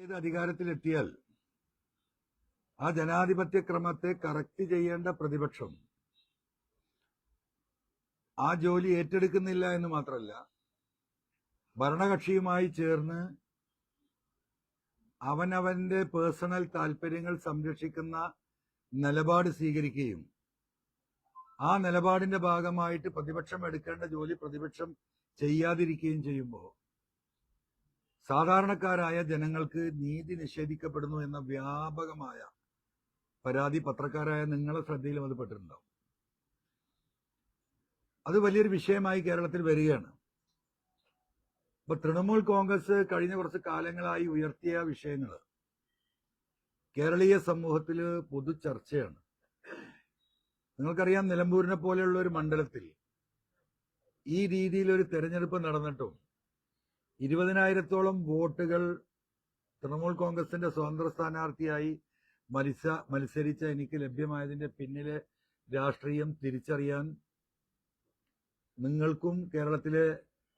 ഏത് അധികാരത്തിലെത്തിയാൽ ആ ജനാധിപത്യ ക്രമത്തെ കറക്റ്റ് ചെയ്യേണ്ട പ്രതിപക്ഷം ആ ജോലി ഏറ്റെടുക്കുന്നില്ല എന്ന് മാത്രമല്ല ഭരണകക്ഷിയുമായി ചേർന്ന് അവനവന്റെ പേഴ്സണൽ താല്പര്യങ്ങൾ സംരക്ഷിക്കുന്ന നിലപാട് സ്വീകരിക്കുകയും ആ നിലപാടിന്റെ ഭാഗമായിട്ട് പ്രതിപക്ഷം എടുക്കേണ്ട ജോലി പ്രതിപക്ഷം ചെയ്യാതിരിക്കുകയും ചെയ്യുമ്പോൾ സാധാരണക്കാരായ ജനങ്ങൾക്ക് നീതി നിഷേധിക്കപ്പെടുന്നു എന്ന വ്യാപകമായ പരാതി പത്രക്കാരായ നിങ്ങളെ ശ്രദ്ധയിലും അത് പെട്ടിട്ടുണ്ടാവും. അത് വലിയൊരു വിഷയമായി കേരളത്തിൽ വരികയാണ്. ഇപ്പൊ തൃണമൂൽ കോൺഗ്രസ് കഴിഞ്ഞ കുറച്ച് കാലങ്ങളായി ഉയർത്തിയ വിഷയങ്ങൾ കേരളീയ സമൂഹത്തിൽ പൊതു ചർച്ചയാണ്. നിങ്ങൾക്കറിയാം നിലമ്പൂരിനെ പോലെയുള്ള ഒരു മണ്ഡലത്തിൽ ഈ രീതിയിൽ ഒരു തെരഞ്ഞെടുപ്പ് നടന്നിട്ടും ഇരുപതിനായിരത്തോളം വോട്ടുകൾ തൃണമൂൽ കോൺഗ്രസിന്റെ സ്വതന്ത്ര സ്ഥാനാർത്ഥിയായി മത്സ മത്സരിച്ച എനിക്ക് ലഭ്യമായതിന്റെ പിന്നിലെ രാഷ്ട്രീയം തിരിച്ചറിയാൻ നിങ്ങൾക്കും കേരളത്തിലെ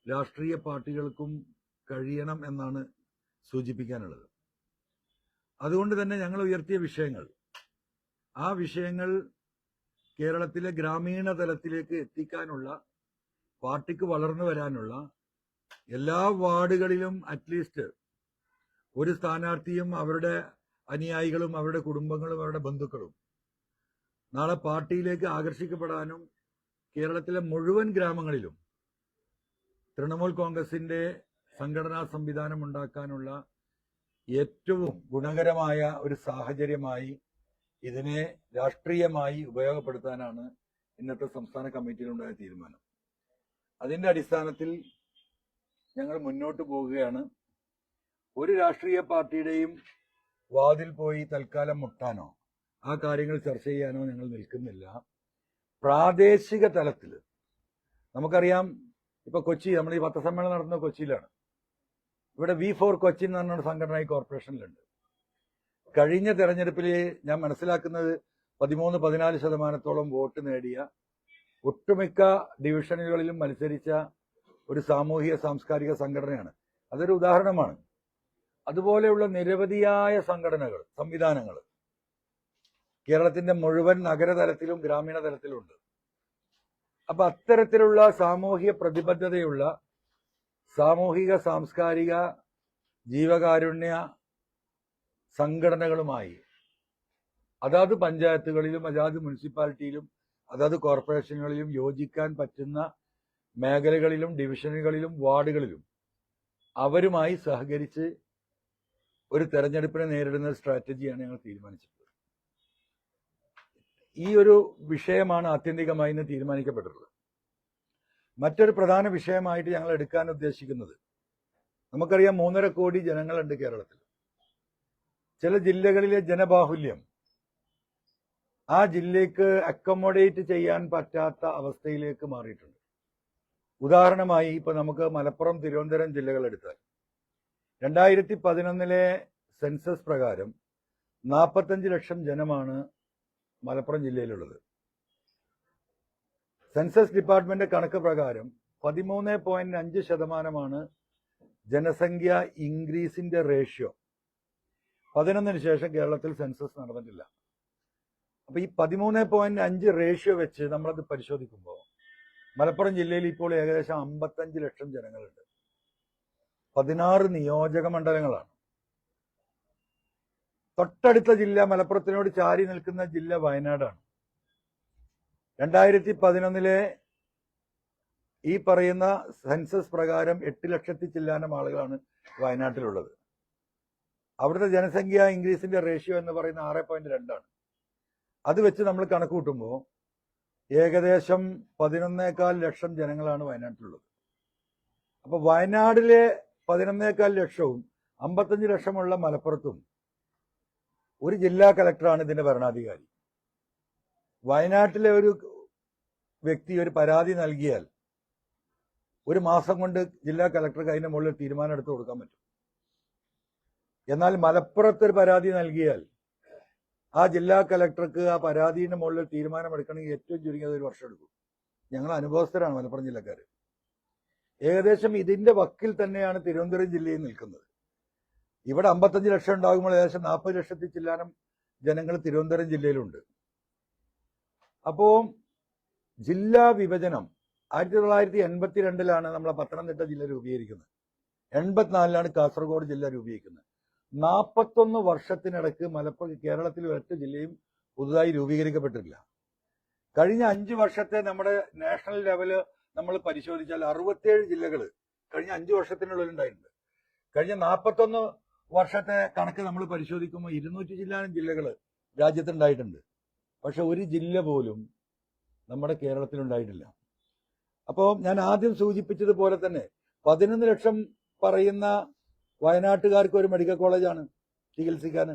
രാഷ്ട്രീയ പാർട്ടികൾക്കും കഴിയണം എന്നാണ് സൂചിപ്പിക്കാനുള്ളത്. അതുകൊണ്ട് തന്നെ ഞങ്ങൾ ഉയർത്തിയ വിഷയങ്ങൾ. ആ വിഷയങ്ങൾ കേരളത്തിലെ ഗ്രാമീണ തലത്തിലേക്ക് എത്തിക്കാനുള്ള പാർട്ടിക്ക് വളർന്നു വരാനുള്ള എല്ലാ വാർഡുകളിലും അറ്റ്ലീസ്റ്റ് ഒരു സ്ഥാനാർത്ഥിയും അവരുടെ അനുയായികളും അവരുടെ കുടുംബങ്ങളും അവരുടെ ബന്ധുക്കളും നാളെ പാർട്ടിയിലേക്ക് ആകർഷിക്കപ്പെടാനും കേരളത്തിലെ മുഴുവൻ ഗ്രാമങ്ങളിലും തൃണമൂൽ കോൺഗ്രസിന്റെ സംഘടനാ സംവിധാനം ഉണ്ടാക്കാനുള്ള ഏറ്റവും ഗുണകരമായ ഒരു സാഹചര്യമായി ഇതിനെ രാഷ്ട്രീയമായി ഉപയോഗപ്പെടുത്താനാണ് ഇന്നത്തെ സംസ്ഥാന കമ്മിറ്റിയിലുണ്ടായ തീരുമാനം. അതിന്റെ അടിസ്ഥാനത്തിൽ ഞങ്ങൾ മുന്നോട്ട് പോവുകയാണ്. ഒരു രാഷ്ട്രീയ പാർട്ടിയുടെയും വാതിൽ പോയി തൽക്കാലം മുട്ടാനോ? ആ കാര്യങ്ങൾ ചർച്ച ചെയ്യാനോ ഞങ്ങൾ നിൽക്കുന്നില്ല. പ്രാദേശിക തലത്തിൽ നമുക്കറിയാം ഇപ്പൊ കൊച്ചി നമ്മൾ ഈ പത്രസമ്മേളനം നടന്ന കൊച്ചിയിലാണ്. ഇവിടെ വി ഫോർ കൊച്ചി എന്ന് പറഞ്ഞ സംഘടന ഈ കോർപ്പറേഷനിലുണ്ട്. കഴിഞ്ഞ തെരഞ്ഞെടുപ്പിൽ ഞാൻ മനസ്സിലാക്കുന്നത് പതിമൂന്ന് പതിനാല് ശതമാനത്തോളം വോട്ട് നേടിയ ഒട്ടുമിക്ക ഡിവിഷനുകളിലും മത്സരിച്ച ഒരു സാമൂഹിക സാംസ്കാരിക സംഘടനയാണ്. അതൊരു ഉദാഹരണമാണ്. അതുപോലെയുള്ള നിരവധിയായ സംഘടനകൾ സംവിധാനങ്ങൾ കേരളത്തിന്റെ മുഴുവൻ നഗരതലത്തിലും ഗ്രാമീണ തലത്തിലുണ്ട് അപ്പൊ അത്തരത്തിലുള്ള സാമൂഹിക പ്രതിബദ്ധതയുള്ള സാമൂഹിക സാംസ്കാരിക ജീവകാരുണ്യ സംഘടനകളുമായി അതാത് പഞ്ചായത്തുകളിലും അതാത് മുനിസിപ്പാലിറ്റിയിലും അതാത് കോർപ്പറേഷനുകളിലും യോജിക്കാൻ പറ്റുന്ന മേഖലകളിലും ഡിവിഷനുകളിലും വാർഡുകളിലും അവരുമായി സഹകരിച്ച് ഒരു തെരഞ്ഞെടുപ്പിനെ നേരിടുന്ന സ്ട്രാറ്റജിയാണ് ഞങ്ങൾ തീരുമാനിച്ചിട്ടുള്ളത്. ഈ ഒരു വിഷയമാണ് ആത്യന്തികമായി ഇന്ന് തീരുമാനിക്കപ്പെട്ടിട്ടുള്ളത്. മറ്റൊരു പ്രധാന വിഷയമായിട്ട് ഞങ്ങൾ എടുക്കാൻ ഉദ്ദേശിക്കുന്നത് നമുക്കറിയാം മൂന്നര കോടി ജനങ്ങളുണ്ട് കേരളത്തിൽ. ചില ജില്ലകളിലെ ജനബാഹുല്യം ആ ജില്ലയ്ക്ക് അക്കോമഡേറ്റ് ചെയ്യാൻ പറ്റാത്ത അവസ്ഥയിലേക്ക് മാറിയിട്ടുണ്ട്. ഉദാഹരണമായി ഇപ്പൊ നമുക്ക് മലപ്പുറം തിരുവനന്തപുരം ജില്ലകൾ എടുത്താൽ രണ്ടായിരത്തി പതിനൊന്നിലെ സെൻസസ് പ്രകാരം നാൽപ്പത്തഞ്ച് ലക്ഷം ജനമാണ് മലപ്പുറം ജില്ലയിലുള്ളത്. സെൻസസ് ഡിപ്പാർട്ട്മെന്റ് കണക്ക് പ്രകാരം പതിമൂന്ന് പോയിന്റ് അഞ്ച് ശതമാനമാണ് ജനസംഖ്യ ഇൻക്രീസിന്റെ റേഷ്യോ. പതിനൊന്നിന് ശേഷം കേരളത്തിൽ സെൻസസ് നടന്നിട്ടില്ല. അപ്പൊ ഈ പതിമൂന്ന് പോയിന്റ് അഞ്ച് റേഷ്യോ വെച്ച് നമ്മളത് പരിശോധിക്കുമ്പോൾ മലപ്പുറം ജില്ലയിൽ ഇപ്പോൾ ഏകദേശം അമ്പത്തഞ്ച് ലക്ഷം ജനങ്ങളുണ്ട്. പതിനാറ് നിയോജക മണ്ഡലങ്ങളാണ്. തൊട്ടടുത്ത ജില്ല മലപ്പുറത്തിനോട് ചാരി നിൽക്കുന്ന ജില്ല വയനാടാണ്. രണ്ടായിരത്തി പതിനൊന്നിലെ ഈ പറയുന്ന സെൻസസ് പ്രകാരം എട്ട് ലക്ഷത്തി ചില്ലാനം ആളുകളാണ് വയനാട്ടിലുള്ളത്. അവിടുത്തെ ജനസംഖ്യ ഇൻക്രീസിന്റെ റേഷ്യോ എന്ന് പറയുന്ന ആറ് പോയിന്റ് രണ്ടാണ്. അത് വെച്ച് നമ്മൾ കണക്ക് കൂട്ടുമ്പോൾ ഏകദേശം പതിനൊന്നേകാൽ ലക്ഷം ജനങ്ങളാണ് വയനാട്ടിലുള്ളത്. അപ്പൊ വയനാടിലെ പതിനൊന്നേകാൽ ലക്ഷവും അമ്പത്തഞ്ച് ലക്ഷമുള്ള മലപ്പുറത്തും ഒരു ജില്ലാ കലക്ടറാണ് ഇതിന്റെ ഭരണാധികാരി. വയനാട്ടിലെ ഒരു വ്യക്തി ഒരു പരാതി നൽകിയാൽ ഒരു മാസം കൊണ്ട് ജില്ലാ കലക്ടർക്ക് അതിന്റെ മുകളിൽ തീരുമാനം എടുത്തു കൊടുക്കാൻ പറ്റും. എന്നാൽ മലപ്പുറത്ത് ഒരു പരാതി നൽകിയാൽ ആ ജില്ലാ കലക്ടർക്ക് ആ പരാതിയുടെ മുകളിൽ തീരുമാനമെടുക്കണമെങ്കിൽ ഏറ്റവും ചുരുങ്ങിയത് ഒരു വർഷം എടുക്കും. ഞങ്ങൾ അനുഭവസ്ഥരാണ് മലപ്പുറം ജില്ലക്കാർ ഏകദേശം ഇതിന്റെ വക്കിൽ തന്നെയാണ് തിരുവനന്തപുരം ജില്ലയിൽ നിൽക്കുന്നത്. ഇവിടെ അമ്പത്തഞ്ച് ലക്ഷം ഉണ്ടാകുമ്പോൾ ഏകദേശം നാൽപ്പത് ലക്ഷത്തിൽ ചില്ലാനം ജനങ്ങൾ തിരുവനന്തപുരം ജില്ലയിലുണ്ട്. അപ്പോൾ ജില്ലാ വിഭജനം ആയിരത്തി തൊള്ളായിരത്തി എൺപത്തി രണ്ടിലാണ് നമ്മളെ പത്തനംതിട്ട ജില്ല രൂപീകരിക്കുന്നത്. എൺപത്തിനാലിലാണ് കാസർഗോഡ് ജില്ല രൂപീകരിക്കുന്നത്. നാൽപ്പത്തൊന്ന് വർഷത്തിനിടക്ക് മലപ്പുറം കേരളത്തിൽ ഒരൊറ്റ ജില്ലയും പുതുതായി രൂപീകരിക്കപ്പെട്ടിട്ടില്ല. കഴിഞ്ഞ അഞ്ച് വർഷത്തെ നമ്മുടെ നാഷണൽ ലെവൽ നമ്മൾ പരിശോധിച്ചാൽ അറുപത്തിയേഴ് ജില്ലകൾ കഴിഞ്ഞ അഞ്ച് വർഷത്തിനുള്ളിൽ ഉണ്ടായിട്ടുണ്ട്. കഴിഞ്ഞ നാൽപ്പത്തൊന്ന് വർഷത്തെ കണക്ക് നമ്മൾ പരിശോധിക്കുമ്പോൾ ഇരുന്നൂറ്റി ജില്ലാനും ജില്ലകൾ രാജ്യത്തുണ്ടായിട്ടുണ്ട്. പക്ഷെ ഒരു ജില്ല പോലും നമ്മുടെ കേരളത്തിൽ ഉണ്ടായിട്ടില്ല. അപ്പോൾ ഞാൻ ആദ്യം സൂചിപ്പിച്ചതുപോലെ തന്നെ പതിനൊന്ന് ലക്ഷം പറയുന്ന വയനാട്ടുകാർക്ക് ഒരു മെഡിക്കൽ കോളേജാണ് ചികിത്സിക്കാൻ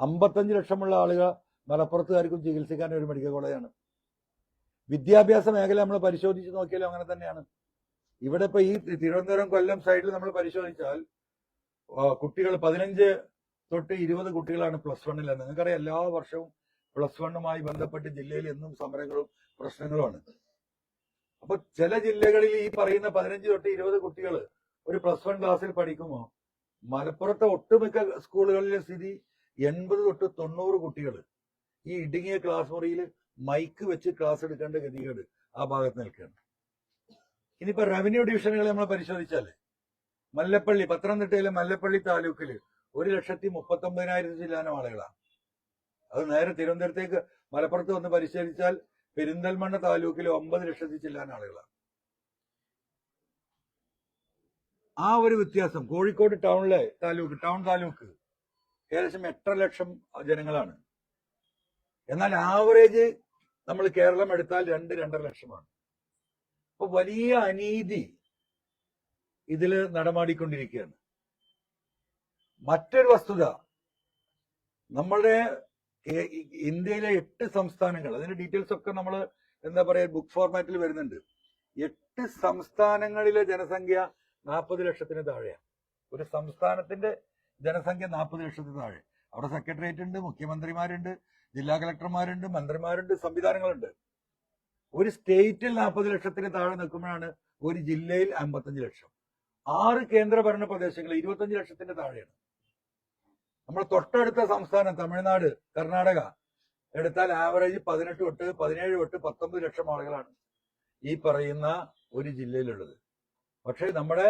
അമ്പത്തഞ്ച് ലക്ഷമുള്ള ആളുകൾ മലപ്പുറത്തുകാർക്കും ചികിത്സിക്കാൻ ഒരു മെഡിക്കൽ കോളേജാണ്. വിദ്യാഭ്യാസ മേഖല നമ്മൾ പരിശോധിച്ച് നോക്കിയാലും അങ്ങനെ തന്നെയാണ്. ഇവിടെ ഇപ്പൊ ഈ തിരുവനന്തപുരം കൊല്ലം സൈഡിൽ നമ്മൾ പരിശോധിച്ചാൽ കുട്ടികൾ പതിനഞ്ച് തൊട്ട് ഇരുപത് കുട്ടികളാണ് പ്ലസ് വണ്ണിൽ നിങ്ങൾക്കറിയാം എല്ലാ വർഷവും പ്ലസ് വണ്ണുമായി ബന്ധപ്പെട്ട് ജില്ലയിൽ എന്നും സമരങ്ങളും പ്രശ്നങ്ങളുമാണ്. അപ്പൊ ചില ജില്ലകളിൽ ഈ പറയുന്ന പതിനഞ്ച് തൊട്ട് ഇരുപത് കുട്ടികൾ ഒരു പ്ലസ് വൺ ക്ലാസ്സിൽ പഠിക്കുമ്പോൾ മലപ്പുറത്തെ ഒട്ടുമിക്ക സ്കൂളുകളിലെ സ്ഥിതി എൺപത് തൊട്ട് തൊണ്ണൂറ് കുട്ടികൾ ഈ ഇടുങ്ങിയ ക്ലാസ് മുറിയിൽ മൈക്ക് വെച്ച് ക്ലാസ് എടുക്കേണ്ട ഗതികേട് ആ ഭാഗത്ത് നിൽക്കുകയാണ്. ഇനിയിപ്പോ റവന്യൂ ഡിവിഷനുകൾ നമ്മൾ പരിശോധിച്ചാൽ മല്ലപ്പള്ളി പത്തനംതിട്ടയിലെ മല്ലപ്പള്ളി താലൂക്കിൽ ഒരു ലക്ഷത്തി മുപ്പത്തി ഒമ്പതിനായിരത്തി ചില്ലാനം ആളുകളാണ്. അത് നേരെ തിരുവനന്തപുരത്തേക്ക് മലപ്പുറത്ത് വന്ന് പരിശോധിച്ചാൽ പെരിന്തൽമണ്ണ താലൂക്കിൽ ഒമ്പത് ലക്ഷത്തി ചില്ലാനം ആളുകളാണ്. ആ ഒരു വ്യത്യാസം കോഴിക്കോട് ടൗണിലെ താലൂക്ക് ടൗൺ താലൂക്ക് ഏകദേശം എട്ടര ലക്ഷം ജനങ്ങളാണ്. എന്നാൽ ആവറേജ് നമ്മൾ കേരളം എടുത്താൽ രണ്ട് രണ്ടര ലക്ഷമാണ്. അപ്പൊ വലിയ അനീതി ഇതിൽ നടമാടിക്കൊണ്ടിരിക്കുകയാണ്. മറ്റൊരു വസ്തുത നമ്മുടെ ഇന്ത്യയിലെ എട്ട് സംസ്ഥാനങ്ങൾ അതിന്റെ ഡീറ്റെയിൽസ് ഒക്കെ നമ്മൾ എന്താ പറയാ ബുക്ക് ഫോർമാറ്റിൽ വരുന്നുണ്ട്. എട്ട് സംസ്ഥാനങ്ങളിലെ ജനസംഖ്യ നാൽപ്പത് ലക്ഷത്തിന് താഴെയാണ് ഒരു സംസ്ഥാനത്തിന്റെ ജനസംഖ്യ നാൽപ്പത് ലക്ഷത്തിന് താഴെ. അവിടെ സെക്രട്ടേറിയറ്റ് ഉണ്ട് മുഖ്യമന്ത്രിമാരുണ്ട് ജില്ലാ കളക്ടർമാരുണ്ട് മന്ത്രിമാരുണ്ട് സംവിധാനങ്ങളുണ്ട്. ഒരു സ്റ്റേറ്റിൽ നാൽപ്പത് ലക്ഷത്തിന് താഴെ നിൽക്കുമ്പോഴാണ് ഒരു ജില്ലയിൽ അമ്പത്തഞ്ച് ലക്ഷം. ആറ് കേന്ദ്രഭരണ പ്രദേശങ്ങൾ ഇരുപത്തഞ്ച് ലക്ഷത്തിന്റെ താഴെയാണ്. നമ്മൾ തൊട്ടടുത്ത സംസ്ഥാനം തമിഴ്നാട് കർണാടക. എടുത്താൽ ആവറേജ് പതിനെട്ട് തൊട്ട് പതിനേഴ് തൊട്ട് പത്തൊമ്പത് ലക്ഷം ആളുകളാണ് ഈ പറയുന്ന ഒരു ജില്ലയിലുള്ളത്. പക്ഷേ നമ്മുടെ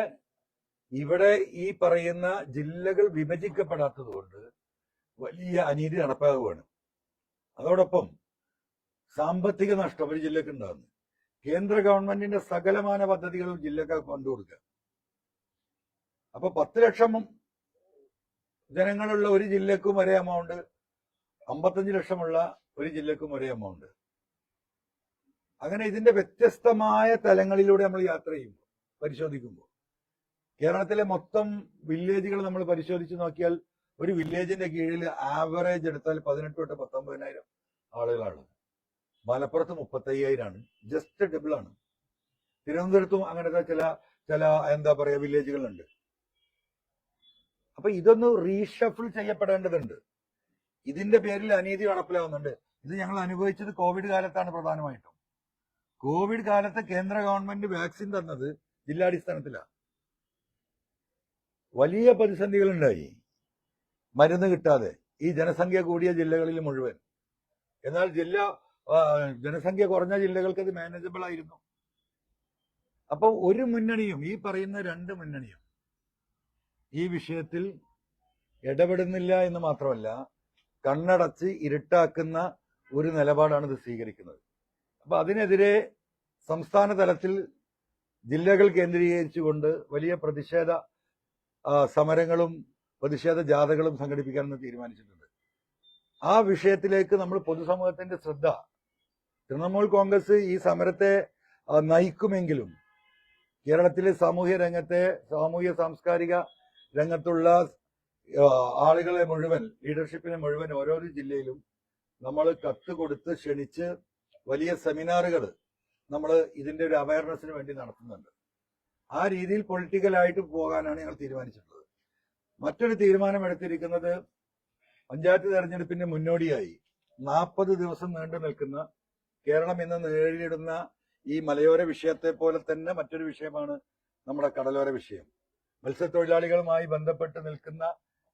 ഇവിടെ ഈ പറയുന്ന ജില്ലകൾ വിഭജിക്കപ്പെടാത്തത് കൊണ്ട് വലിയ അനീതി നടപ്പാകുകയാണ് അതോടൊപ്പം സാമ്പത്തിക നഷ്ടം ഒരു ജില്ലക്ക് ഉണ്ടാകുന്നു. കേന്ദ്ര ഗവൺമെന്റിന്റെ സകലമാന പദ്ധതികളും ജില്ലക്ക് കൊണ്ടുകൊടുക്കുക. അപ്പൊ പത്ത് ലക്ഷം ജനങ്ങളുള്ള ഒരു ജില്ലക്കും ഒരേ എമൗണ്ട് അമ്പത്തഞ്ച് ലക്ഷമുള്ള ഒരു ജില്ലക്കും ഒരേ എമൗണ്ട് അങ്ങനെ ഇതിന്റെ വ്യത്യസ്തമായ തലങ്ങളിലൂടെ നമ്മൾ യാത്ര ചെയ്യുമ്പോൾ പരിശോധിക്കുമ്പോൾ. കേരളത്തിലെ മൊത്തം വില്ലേജുകൾ നമ്മൾ പരിശോധിച്ച് നോക്കിയാൽ ഒരു വില്ലേജിന്റെ കീഴിൽ ആവറേജ് എടുത്താൽ പതിനെട്ട് തൊട്ട് പത്തൊമ്പതിനായിരം ആളുകളാണ്. മലപ്പുറത്ത് മുപ്പത്തയ്യായിരമാണ് ജസ്റ്റ് ഡബിൾ ആണ്. തിരുവനന്തപുരത്തും അങ്ങനത്തെ ചില ചില എന്താ പറയാ വില്ലേജുകളുണ്ട്. അപ്പൊ ഇതൊന്ന് റീഷഫിൾ ചെയ്യപ്പെടേണ്ടതുണ്ട്. ഇതിന്റെ പേരിൽ അനീതി നടപ്പിലാവുന്നുണ്ട്. ഇത് ഞങ്ങൾ അനുഭവിച്ചത് കോവിഡ് കാലത്താണ് പ്രധാനമായിട്ടും. കോവിഡ് കാലത്ത് കേന്ദ്ര ഗവൺമെന്റ് വാക്സിൻ തന്നത് ജില്ലാടിസ്ഥാനത്തിലാണ് വലിയ പ്രതിസന്ധികൾ ഉണ്ടായി മരുന്ന് കിട്ടാതെ. ഈ ജനസംഖ്യ കൂടിയ ജില്ലകളിൽ മുഴുവൻ. എന്നാൽ ജില്ല ജനസംഖ്യ കുറഞ്ഞ ജില്ലകൾക്ക് അത് മാനേജബിൾ ആയിരുന്നു. അപ്പോൾ ഒരു മുന്നണിയും ഈ പറയുന്ന രണ്ട് മുന്നണിയും ഈ വിഷയത്തിൽ ഇടപെടുന്നില്ല എന്ന് മാത്രമല്ല കണ്ണടച്ച് ഇരുട്ടാക്കുന്ന ഒരു നിലപാടാണ് ഇത് സ്വീകരിക്കുന്നത്. അപ്പൊ അതിനെതിരെ സംസ്ഥാന തലത്തിൽ ജില്ലകൾ കേന്ദ്രീകരിച്ചുകൊണ്ട് വലിയ പ്രതിഷേധ സമരങ്ങളും പ്രതിഷേധ ജാഥകളും സംഘടിപ്പിക്കാമെന്ന് തീരുമാനിച്ചിട്ടുണ്ട്. ആ വിഷയത്തിലേക്ക് നമ്മൾ പൊതുസമൂഹത്തിന്റെ ശ്രദ്ധ. തൃണമൂൽ കോൺഗ്രസ് ഈ സമരത്തെ നയിക്കുമെങ്കിലും കേരളത്തിലെ സാമൂഹ്യ രംഗത്തെ സാമൂഹ്യ സാംസ്കാരിക രംഗത്തുള്ള ആളുകളെ മുഴുവൻ ലീഡർഷിപ്പിനെ മുഴുവൻ ഓരോരോ ജില്ലയിലും നമ്മൾ കത്ത് കൊടുത്ത് ക്ഷണിച്ച് വലിയ സെമിനാറുകൾ നമ്മൾ ഇതിന്റെ ഒരു അവയർനെസ്സിന് വേണ്ടി നടത്തുന്നുണ്ട്. ആ രീതിയിൽ പൊളിറ്റിക്കലായിട്ട് പോകാനാണ് ഞങ്ങൾ തീരുമാനിച്ചിട്ടുള്ളത്. മറ്റൊരു തീരുമാനം എടുത്തിരിക്കുന്നത് പഞ്ചായത്ത് തെരഞ്ഞെടുപ്പിന്റെ മുന്നോടിയായി നാൽപ്പത് ദിവസം നീണ്ടു നിൽക്കുന്ന കേരളം ഇന്ന് നേരിടുന്ന ഈ മലയോര വിഷയത്തെ പോലെ തന്നെ മറ്റൊരു വിഷയമാണ് നമ്മുടെ കടലോര വിഷയം. മത്സ്യത്തൊഴിലാളികളുമായി ബന്ധപ്പെട്ട് നിൽക്കുന്ന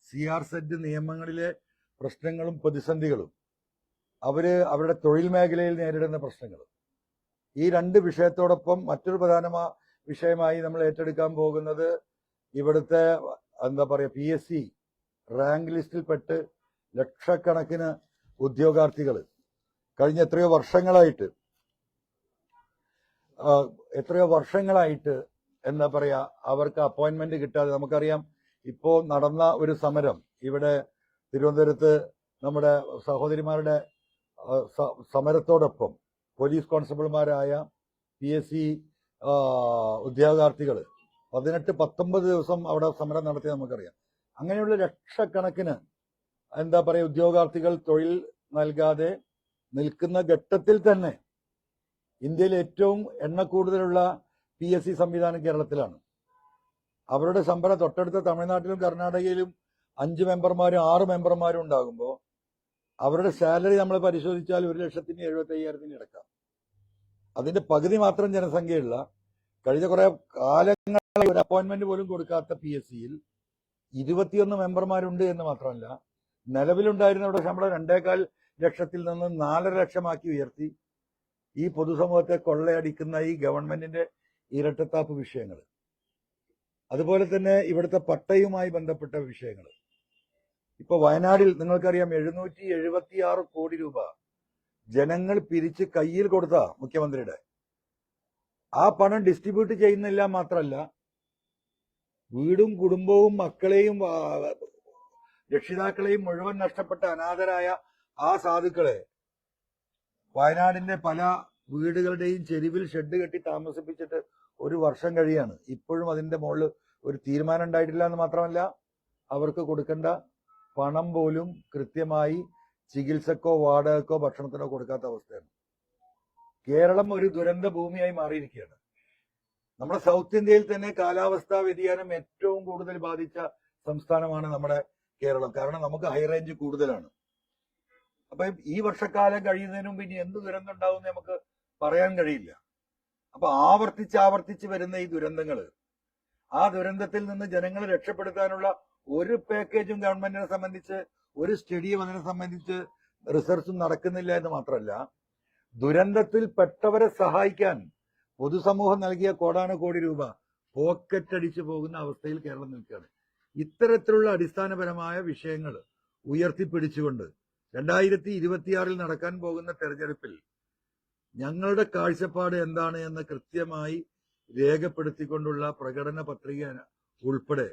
സി ആർ സെറ്റ് നിയമങ്ങളിലെ പ്രശ്നങ്ങളും പ്രതിസന്ധികളും അവർ അവരുടെ തൊഴിൽ മേഖലയിൽ നേരിടുന്ന പ്രശ്നങ്ങളും ഈ രണ്ട് വിഷയത്തോടൊപ്പം മറ്റൊരു പ്രധാന വിഷയമായി നമ്മൾ ഏറ്റെടുക്കാൻ പോകുന്നത് ഇവിടുത്തെ എന്താ പറയുക പി എസ് സി റാങ്ക് ലിസ്റ്റിൽപ്പെട്ട് ലക്ഷക്കണക്കിന് ഉദ്യോഗാർത്ഥികൾ കഴിഞ്ഞ എത്രയോ വർഷങ്ങളായിട്ട് എത്രയോ വർഷങ്ങളായിട്ട് എന്താ പറയുക അവർക്ക് അപ്പോയിന്റ്മെന്റ് കിട്ടാതെ നമുക്കറിയാം ഇപ്പോൾ നടന്ന ഒരു സമരം ഇവിടെ തിരുവനന്തപുരത്ത് നമ്മുടെ സഹോദരിമാരുടെ സമരത്തോടൊപ്പം പോലീസ് കോൺസ്റ്റബിൾമാരായ പി എസ് സി ഉദ്യോഗാർത്ഥികൾ പതിനെട്ട് പത്തൊമ്പത് ദിവസം അവിടെ സമരം നടത്തി നമുക്കറിയാം. അങ്ങനെയുള്ള ലക്ഷക്കണക്കിന് എന്താ പറയുക ഉദ്യോഗാർത്ഥികൾ തൊഴിൽ നൽകാതെ നിൽക്കുന്ന ഘട്ടത്തിൽ തന്നെ ഇന്ത്യയിൽ ഏറ്റവും എണ്ണ കൂടുതലുള്ള പി എസ് സി സംവിധാനം കേരളത്തിലാണ്. അവരുടെ സംഭരണം തൊട്ടടുത്ത തമിഴ്നാട്ടിലും കർണാടകയിലും അഞ്ച് മെമ്പർമാരും ആറ് മെമ്പർമാരും ഉണ്ടാകുമ്പോൾ അവരുടെ സാലറി നമ്മൾ പരിശോധിച്ചാൽ ഒരു ലക്ഷത്തിന് എഴുപത്തി അയ്യായിരത്തിന് ഇടക്കാം അതിന്റെ പകുതി മാത്രം ജനസംഖ്യയുള്ള കഴിഞ്ഞ കുറെ കാലങ്ങളായി ഒരു അപ്പോയിന്റ്മെന്റ് പോലും കൊടുക്കാത്ത പി എസ് സിയിൽ ഇരുപത്തിയൊന്ന് മെമ്പർമാരുണ്ട് എന്ന് മാത്രമല്ല നിലവിലുണ്ടായിരുന്നവരുടെ ശമ്പളം രണ്ടേകാൽ ലക്ഷത്തിൽ നിന്ന് നാലര ലക്ഷമാക്കി ഉയർത്തി. ഈ പൊതുസമൂഹത്തെ കൊള്ളയടിക്കുന്ന ഈ ഗവൺമെന്റിന്റെ ഇരട്ടത്താപ്പ് വിഷയങ്ങൾ. അതുപോലെ തന്നെ ഇവിടുത്തെ പട്ടയുമായി ബന്ധപ്പെട്ട വിഷയങ്ങൾ. ഇപ്പൊ വയനാടിൽ നിങ്ങൾക്കറിയാം എഴുന്നൂറ്റി എഴുപത്തി ആറ് കോടി രൂപ ജനങ്ങൾ പിരിച്ച് കയ്യിൽ കൊടുത്ത മുഖ്യമന്ത്രിയുടെ. ആ പണം ഡിസ്ട്രിബ്യൂട്ട് ചെയ്യുന്നില്ല മാത്രമല്ല വീടും കുടുംബവും മക്കളെയും രക്ഷിതാക്കളെയും മുഴുവൻ നഷ്ടപ്പെട്ട അനാഥരായ ആ സാധുക്കളെ വയനാടിന്റെ പല വീടുകളുടെയും ചെരുവിൽ ഷെഡ് കെട്ടി താമസിപ്പിച്ചിട്ട് ഒരു വർഷം കഴിയാണ്. ഇപ്പോഴും അതിന്റെ മുകളിൽ ഒരു തീരുമാനം ഉണ്ടായിട്ടില്ല എന്ന് മാത്രമല്ല അവർക്ക് കൊടുക്കേണ്ട പണം പോലും കൃത്യമായി ചികിത്സക്കോ വാടകക്കോ ഭക്ഷണത്തിനോ കൊടുക്കാത്ത അവസ്ഥയാണ്. കേരളം ഒരു ദുരന്ത ഭൂമിയായി മാറിയിരിക്കുകയാണ്. നമ്മുടെ സൗത്ത് ഇന്ത്യയിൽ തന്നെ കാലാവസ്ഥാ വ്യതിയാനം ഏറ്റവും കൂടുതൽ ബാധിച്ച സംസ്ഥാനമാണ് നമ്മുടെ കേരളം. കാരണം നമുക്ക് ഹൈ റേഞ്ച് കൂടുതലാണ്. അപ്പൊ ഈ വർഷക്കാലം കഴിയുന്നതിന് മുമ്പ് ഇനി എന്ത് ദുരന്തം ഉണ്ടാവും നമുക്ക് പറയാൻ കഴിയില്ല. അപ്പൊ ആവർത്തിച്ച് ആവർത്തിച്ച് വരുന്ന ഈ ദുരന്തങ്ങൾ ആ ദുരന്തത്തിൽ നിന്ന് ജനങ്ങളെ രക്ഷപ്പെടുത്താനുള്ള ഒരു പാക്കേജും ഗവൺമെന്റിനെ സംബന്ധിച്ച് ഒരു സ്റ്റഡിയും അതിനെ സംബന്ധിച്ച് റിസർച്ചും നടക്കുന്നില്ല എന്ന് മാത്രമല്ല ദുരന്തത്തിൽ പെട്ടവരെ സഹായിക്കാൻ പൊതുസമൂഹം നൽകിയ കോടാനുകോടി രൂപ പോക്കറ്റ് അടിച്ചു പോകുന്ന അവസ്ഥയിൽ കേരളം നിൽക്കുകയാണ്. ഇത്തരത്തിലുള്ള അടിസ്ഥാനപരമായ വിഷയങ്ങൾ ഉയർത്തിപ്പിടിച്ചുകൊണ്ട് രണ്ടായിരത്തി ഇരുപത്തിയാറിൽ നടക്കാൻ പോകുന്ന തെരഞ്ഞെടുപ്പിൽ ഞങ്ങളുടെ കാഴ്ചപ്പാട് എന്താണ് എന്ന് കൃത്യമായി രേഖപ്പെടുത്തിക്കൊണ്ടുള്ള പ്രകടന പത്രിക ഉൾപ്പെടെ